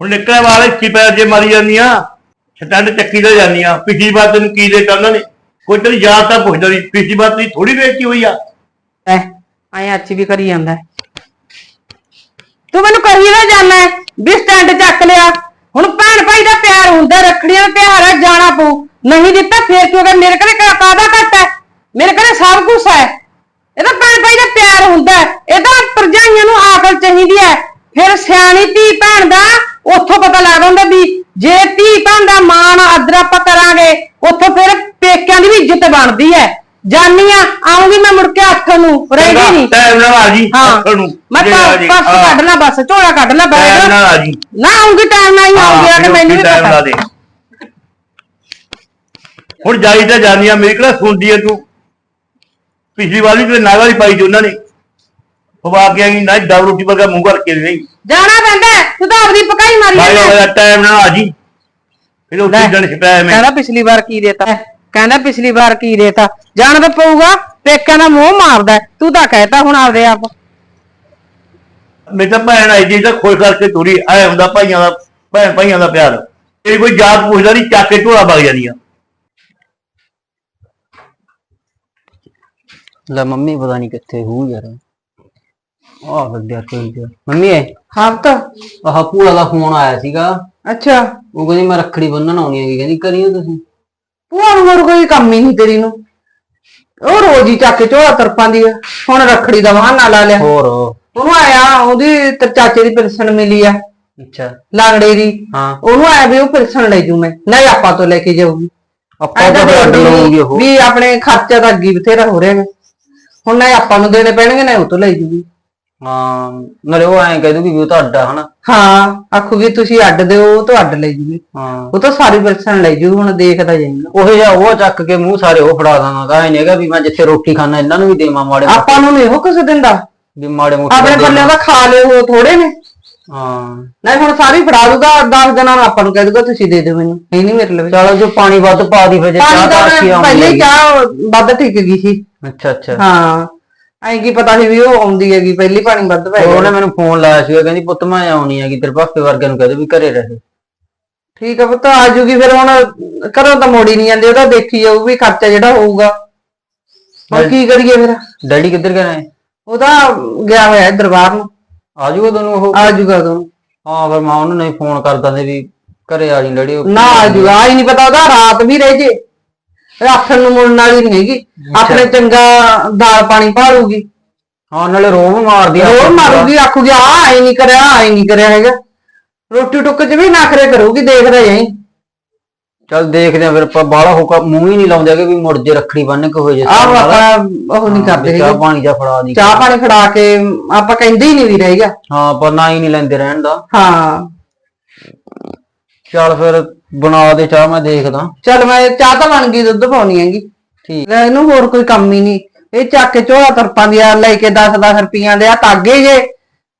ਹੁਣ ਨਿਕਲੇ ਵਾਲੇ ਇੱਕੀ ਪੈਰ ਜੇ ਮਾਰੀ ਜਾਂਦੀਆਂ ਸਟੈਂਡ ਚੱਕੀ ਤੇ ਜਾਂਦੀਆਂ, ਪਿਛਲੀ ਵਾਰ ਤੈਨੂੰ ਕੀ ਦੇ ਉਹਨਾਂ ਨੇ? ਕੋਈ ਤੇਰੀ ਯਾਦ ਤਾਂ ਪੁੱਛਦਾ ਨਹੀਂ, ਪਿਛਲੀ ਵਾਰ ਤੇਰੀ ਥੋੜੀ ਬੇਇੱਜ਼ਤੀ ਹੋਈ ਆ? ਐ ਐ ਅੱਜ ਵੀ ਕਰੀ ਜਾਂਦਾ। ਹੈ। ਤੂੰ ਮੈਨੂੰ ਕਹੀ ਨਾ ਜਾਣਾ ਵੀ ਸਟੈਂਡ ਚੱਕ ਲਿਆ। ਹੁਣ ਭੈਣ ਭਾਈ ਦਾ ਪਿਆਰ ਹੁੰਦਾ, ਰੱਖੜੀਆਂ ਦਾ ਤਿਉਹਾਰ ਹੈ ਜਾਣਾ ਪਊ। ਨਹੀਂ ਦਿੱਤਾ, ਫੇਰ ਕਿਉਂ ਕਰ ਮੇਰੇ ਘਰੇ ਕਾ- ਕਾਹਦਾ ਘੱਟ ਹੈ। ਮੇਰੇ ਘਰੇ ਸਭ ਕੁਝ ਹੈ। ਇਹਦਾ ਭੈਣ ਭਾਈ ਦਾ ਪਿਆਰ ਹੁੰਦਾ ਹੈ। ਇਹਦਾ ਪਰਜਾਈਆਂ ਨੂੰ ਆਕਲ ਚਾਹੀਦੀ ਹੈ। ਫਿਰ ਸਿਆਣੀ ਧੀ ਭੈਣ ਦਾ ਉੱਥੋਂ ਪਤਾ ਲੱਗਦਾ ਹੁੰਦਾ ਵੀ ਜੇ ਧੀ ਭੈਣ ਦਾ ਮਾਣ ਆਦਰ ਆਪਾਂ ਕਰਾਂਗੇ ਉੱਥੋਂ ਫਿਰ ਪੇਕਿਆਂ ਦੀ ਵੀ ਇੱਜ਼ਤ ਬਣਦੀ ਹੈ। ਜਾਨੀ ਆ ਆਉਂਗੀ ਮੈਂ ਮੁੜ ਕੇ ਅੱਠ ਨੂੰ ਰਹਿਣੀ ਨਹੀਂ। ਟਾਈਮ ਨਾਲ ਆ ਜੀ ਹਾਂ। ਆਖਰ ਨੂੰ। ਮੈਂ ਜੇ ਆ ਜੀ, ਪਰਸ ਹਾਂ। ਕੱਢ ਲਾ ਬਸ ਝੋਲਾ ਕੱਢ ਲਾ ਟਾਈਮ ਬੈਗ ਨਾਲ ਆ ਜੀ। ਨਾ ਆਉਂਗੀ ਟਾਈਮ ਨਾਲ ਹੀ ਆਉਂਗੀ ਆ ਕੇ ਮੈਨੂੰ ਵੀ ਟਾਈਮ ਲਾ ਪਤਾ। ਦੇ ਹੁਣ ਜਾਈ ਤਾਂ ਜਾਂਦੀਆਂ ਮੇਰੀ ਕਿਹੜਾ ਸੁਣਦੀ ਐ ਤੂੰ? ਪਿਛਲੀ ਵਾਰ ਵੀ ਤੇ ਨਾਗਾ ਦੀ ਪਾਈ ਸੀ ਉਹਨਾਂ ਨੇ। ਖਵਾ ਕੇ ਆਈ ਨਾ ਦਾਲ ਰੋਟੀ ਵਰਗਾ ਮੂੰਹ ਕਰਕੇ ਨਹੀਂ। ਜਾਣਾ ਪੈਂਦਾ ਹੈ, ਤੂੰ ਤਾਂ ਆਪਦੀ ਪਕਾਈ ਮਾਰੀ ਭਾਈ ਜਾਂਦਾ ਹੈ। ਟਾਈਮ ਨਾਲ ਆ ਜੀ। ਫਿਰ ਉੱਥੇ ਦਿਨ ਛਪਾਇਆ ਮੈਂ। ਕਹਿੰਦਾ ਪਿਛਲੀ ਵਾਰ ਕੀ ਦੇਤਾ? ਕਹਿੰਦਾ ਪਿਛਲੀ ਵਾਰ ਕੀ ਦੇਤਾ? ਜਾਣਾ ਤਾਂ ਪਊਗਾ ਪੇਕਿਆਂ ਦਾ ਮੂੰਹ ਮਾਰਦਾ ਹੈ। ਤੂੰ ਤਾਂ ਕਹਿਤਾ ਹੁਣ ਆਪਦੇ ਆਪ। ਮੇਰੀ ਤਾਂ ਭੈਣ ਆਈ ਜੀ ਤਾਂ ਖੁਸ਼ ਕਰਕੇ ਤੁਰੀ ਆਇਆ ਹੁੰਦਾ ਭਾਈਆਂ ਦਾ ਭੈਣ ਭਾਈਆਂ ਦਾ ਪਿਆਰ। ਇਹ ਕੋਈ ਜਾਤ ਪੁੱਛਦਾ ਨਹੀਂ ਚੱਕ ਕੇ ਢੋਲਾ ਵਗ ਜਾਂਦੀਆਂ। ਲੈ ਮੰਮੀ ਪਤਾ ਨਹੀਂ ਕਿੱਥੇ ਹੂ ਯਾਰ। ਆਹ ਗੱਡਿਆ ਕੋਈ ਯਾਰ ਮੰਮੀ ਐ ਹਾਂ ਤਾਂ। ਆਹ ਭੂਆ ਦਾ ਫੋਨ ਆਇਆ ਸੀਗਾ। ਅੱਛਾ। ਉਹ ਕਹਿੰਦੀ ਮੈਂ ਰੱਖੜੀ ਬੰਨਣ ਆਉਣੀ ਹੈਗੀ। ਕਹਿੰਦੀ ਕਰੀਓ ਤੁਸੀਂ? ਭੂਆ ਨੂੰ ਹੋਰ ਕੋਈ ਕੰਮ ਹੀ ਨਹੀਂ ਤੇਰੀ ਨੂੰ। ਉਹ ਰੋਜ਼ ਹੀ ਚੱਕ ਕੇ ਝੋਲਾ ਤਰਪਾਂਦੀ ਆ। ਹੁਣ ਰੱਖੜੀ ਦਾ ਬਹਾਨਾ ਲਾ ਲਿਆ। ਹੋਰ? ਉਹਨੂੰ ਆਇਆ ਉਹਦੀ ਤੇ ਚਾਚੇ ਦੀ ਪਿਲਸਣ ਮਿਲੀ ਆ। ਅੱਛਾ। ਲਾਂਗੜੇ ਦੀ। ਹਾਂ। ਉਹਨੂੰ ਆਇਆ ਵੀ ਉਹ ਪਿਲਸਣ ਲੈ ਜੂ ਮੈਂ। ਨਹੀਂ ਆਪਾਂ ਤੋਂ ਲੈ ਕੇ ਜਾਊਗੀ। ਆਪਾਂ ਤਾਂ ਤਾਂ ਉਹ? ਵੀ ਆਪਣੇ ਖਰਚਾ ਤਾਂ ਅੱਗੇ ਬਥੇਰਾ ਹੋ ਰਿਹਾ ਹੈ ਹੁਣ ਨਾ ਆਪਾਂ ਨੂੰ ਦੇਣੇ ਪੈਣਗੇ ਨਾ ਉਹ ਤੋਂ ਲੈ ਜੂਗੀ। ਹਾਂ ਨਾਲੇ ਉਹ ਐਂ ਕਹਿ ਦੂਗੀ ਵੀ ਉਹ ਤਾਂ ਅੱਡਾ ਹਨਾ? ਹਾਂ ਆਖੂਗੀ ਤੁਸੀਂ ਅੱਡ ਦਿਓ ਉਹ ਤੋਂ ਅੱਡ ਲੈ ਜੂਗੀ। ਹਾਂ। ਉਹ ਤਾਂ ਸਾਰੀ ਪਿਲਸਣ ਲੈ ਜੂ ਹੁਣ ਦੇਖਦਾ ਜਾਈਗਾ ਉਹ ਜਿਹਾ ਉਹ ਚੱਕ ਕੇ ਮੂੰਹ ਸਾਰੇ ਉਹ ਫੜਾ ਦਾਂਗਾ ਤਾਂ ਐ ਹੈਗਾ ਵੀ ਮੈਂ ਜਿੱਥੇ ਰੋਟੀ ਖਾਣਾ ਇਹਨਾਂ ਨੂੰ ਵੀ ਦੇਵਾਂ ਮਾੜੇ ਆਪਾਂ ਨੂੰ ਨੀ ਇਹੋ ਕੁਛ ਦਿੰਦਾ। ਵੀ ਮਾੜੇ ਮੋਟੇ ਆਪਣੇ ਬੰਦੇ ਦਾ ਖਾ ਲਿਓ ਉਹ ਥੋੜੇ ਨੇ। ਹਾਂ। ਨਹੀਂ ਹੁਣ ਸਾਰੀ ਫੜਾ ਦੂਗਾ 10 ਦਿਨਾਂ ਨੂੰ ਆਪਾਂ ਨੂੰ ਕਹਿ ਦੂਗਾ ਤੁਸੀਂ ਦੇ ਦਿਓ ਮੈਨੂੰ। ਨਹੀਂ ਨਹੀਂ ਮੇਰੇ ਲਈ। ਚਲੋ ਜੋ ਪਾਣੀ ਵੱਧ ਪਾ ਦੀ ਫਿਰ ਜੇ ਪਾਣੀ ਚਾਹ ਤਾਂ ਮੈਂ ਪਹਿਲੇ ਹੀ ਆਉਂਦੀ ਚਾਹ ਵੱਧ ਠੀਕ ਗਈ ਸੀ। ਅੱਛਾ ਅੱਛਾ। ਹਾਂ। ਐਂ ਕੀ ਪਤਾ ਸੀ ਵੀ ਉਹ ਆਉਂਦੀ ਹੈਗੀ ਪਹਿਲੀ ਪਾਣੀ ਵੱਧ ਪੈ ਗਿਆ। ਉਹਨੇ ਮੈਨੂੰ ਫੋਨ ਲਾਇਆ ਸੀਗਾ ਕਹਿੰਦੀ ਪੁੱਤ ਮੈਂ ਆਉਣੀ ਹੈਗੀ ਤੇਰੇ ਪਾਪੇ ਵਰਗੇ ਨੂੰ ਕਹਦੇ ਵੀ ਘਰੇ ਰਹੇ। ਠੀਕ ਆ ਪੁੱਤ ਆ ਜੂਗੀ ਫਿਰ ਹੁਣ ਘਰੋਂ ਤਾਂ ਮੋੜੀ ਨਹੀਂ ਜਾਂਦੇ ਉਹਦਾ ਦੇਖੀ ਜਾਊ ਵੀ ਖਰਚਾ ਜਿਹੜਾ ਹੋਊਗਾ। ਹੁਣ ਕੀ ਕਰੀਏ ਫਿਰ? ਡੈਡੀ ਕਿੱਧਰ ਗਏ ਨੇ? ਉਹਦਾ ਗਿਆ ਹੋਇਆ ਹੈ ਦਰਬਾਰ ਨੂੰ। ਆ ਜਾਊਗਾ ਤੁਹਾਨੂੰ ਉਹ? ਆ ਜੂਗਾ ਉਦੋਂ ਹਾਂ ਫਿਰ ਮੈਂ ਉਹਨੂੰ ਨਹੀਂ ਫੋਨ ਕਰਦਾ ਸੀ ਵੀ ਘਰੇ ਆ ਜੀ ਡੈਡੀ ਉਹ- ਨਾ ਆ ਜੂਗਾ ਆ ਹੀ ਨਹੀਂ ਪਤਾ ਉਹਦਾ ਰਾਤ ਵੀ ਰਹਿ ਜੇ। ਰਾਖਣ ਨੂੰ ਮੁੜਨ ਵਾਲੀ ਨਹੀਂ ਹੈਗੀ। ਆਪਣੇ ਚੰਗਾ ਦਾਲ ਪਾਣੀ ਭਾਲੂਗੀ। ਹਾਂ ਨਾਲੇ ਰੋਬ ਮਾਰਦੀ ਆ ਰੋਜ਼ ਮਾਰੂਗੀ ਆਖੂਗੀ ਆ ਆਈ ਨਹੀਂ ਕਰਿਆ ਆਈ ਨਹੀਂ ਕਰਿਆ ਹੈਗਾ। ਰੋਟੀ ਟੁੱਕ ਚ ਵੀ ਨਖਰੇ ਕਰੂਗੀ ਦੇਖਦਾ ਜਾਈ। ਚੱਲ ਦੇਖਦੇ ਆ ਫਿਰ ਆਪਾਂ ਬਾਹਲਾ ਹੋਕਾ ਮੂੰਹ ਹੀ ਨਹੀਂ ਲਾਉਂਦੇ ਕਿ ਵੀ ਮੁੜ ਜੇ ਰੱਖੜੀ ਬੰਨ ਕੇ ਹੋ ਜੇ ਆਹ ਆਪਾਂ ਉਹ ਨਹੀਂ ਕਰਦੇ ਚਾਹ ਪਾਣੀ ਜਾ ਫੜਾ ਦੀ। ਚਾਹ ਪਾਣੀ ਫੜਾ ਕੇ ਆਪਾਂ ਕਹਿੰਦੇ ਹੀ ਨਹੀਂ ਵੀ ਰਹੇਗਾ ਹਾਂ ਪਰ ਨਾ ਹੀ ਨਹੀਂ ਲੈਂਦੇ ਰਹਿਣ ਦਾ। ਹਾਂ। ਚੱਲ ਫਿਰ ਬਣਾ ਦੇ ਚਾਹ, ਮੈਂ ਦੇਖਦਾ। ਚੱਲ ਮੈਂ ਚਾਹ ਤਾਂ ਬਣ ਗਈ, ਦੁੱਧ ਪਾਉਣੀ ਹੈਗੀ। ਠੀਕ। ਲੈ, ਇਹਨੂੰ ਹੋਰ ਕੋਈ ਕੰਮ ਹੀ ਨਹੀਂ। ਇਹ ਚੱਕ ਕੇ ਝੋਲਾ ਤਰਪਾਂ ਦੀ ਆ, ਲੈ ਕੇ 10-10 ਰੁਪਈਆਂ ਦੇ ਆ ਤਾਗੇ ਜੇ।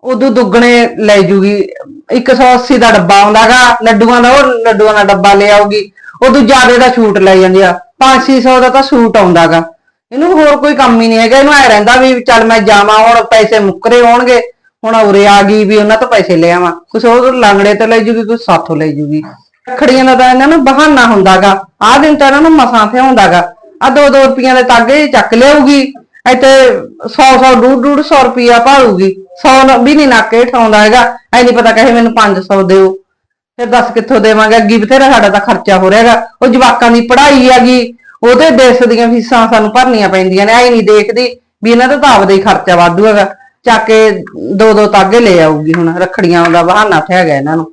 ਉਦੋਂ ਦੁੱਗਣੇ ਲੈ ਜੂਗੀ। 180 ਦਾ ਡੱਬਾ ਆਉਂਦਾਗਾ, ਲੱਡੂਆਂ ਦਾ ਉਹ ਲੱਡੂਆਂ ਦਾ ਡੱਬਾ ਲੈ ਆਊਗੀ। ਉਦੋਂ ਜ਼ਿਆਦਾ ਦਾ ਛੂਟ ਲੈ ਜਾਂਦੀ ਆ। 500 ਦਾ ਤਾਂ ਸੂਟ ਆਉਂਦਾਗਾ। ਇਹਨੂੰ ਹੋਰ ਕੋਈ ਕੰਮ ਹੀ ਨਹੀਂ ਹੈਗਾ। ਇਹਨੂੰ ਐ ਰਹਿੰਦਾ ਵੀ ਚੱਲ ਮੈਂ ਜਾਵਾਂ, ਹੁਣ ਪੈਸੇ ਮੁੱਕਰੇ ਹੋਣਗੇ। ਹੁਣ ਉਰੇ ਆ ਗਈ ਵੀ ਉਹਨਾਂ ਤੋਂ ਪੈਸੇ ਲੈ ਆਵਾਂ। ਕੁਛ ਉਹ ਲਾਂਗੜੇ ਤੇ ਲੈ ਜੂਗੀ, ਕੁਛ ਸਾਥੋਂ ਲੈ ਜੂਗੀ। ਰੱਖੜੀਆਂ ਦਾ ਤਾਂ ਇਹਨਾਂ ਨੂੰ ਬਹਾਨਾ ਹੁੰਦਾਗਾ। ਆਹ ਦਿਨ ਤਾਂ ਇਹਨਾਂ ਨੂੰ ਮਸਾਂ ਤੇ ਹੁੰਦਾਗਾ ਆ 2-2 ਰੁਪਈਆਂ ਦੇ ਤਾਗੇ ਚੱਕ ਲਿਆਊਗੀ। ਇੱਥੇ 100-100 ਡੂਢ ਸੌ ਰੁਪਈਆ ਭਾਲੂਗੀ। 100 ਵੀ ਨਹੀਂ ਨਾਕੇ ਠਾਉਂਦਾ ਹੈਗਾ। ਐ ਨਹੀਂ ਪਤਾ ਕਹੇ ਮੈਨੂੰ 500 ਦਿਓ। ਫਿਰ ਦੱਸ ਕਿੱਥੋਂ ਦੇਵਾਂਗੇ? ਅੱਗੇ ਬਥੇਰਾ ਸਾਡਾ ਤਾਂ ਖਰਚਾ ਹੋ ਰਿਹਾਗਾ। ਉਹ ਜਵਾਕਾਂ ਦੀ ਪੜ੍ਹਾਈ ਹੈਗੀ। ਉਹਦੇ ਦੇਸ਼ ਦੀਆਂ ਫੀਸਾਂ ਸਾਨੂੰ ਭਰਨੀਆਂ ਪੈਂਦੀਆਂ ਨੇ। ਐ ਨਹੀਂ ਦੇਖਦੀ ਵੀ ਇਹਨਾਂ ਦਾ ਤਾਂ ਆਪਦਾ ਹੀ ਖਰਚਾ ਵਾਧੂ ਹੈਗਾ। ਚੱਕ ਕੇ ਦੋ ਦੋ ਤਾਗੇ ਲੈ ਆਊਗੀ ਹੁਣ। ਰੱਖੜੀਆਂ ਦਾ ਬਹਾਨਾ ਥਿਆ ਗਿਆ ਇਹਨਾਂ ਨੂੰ।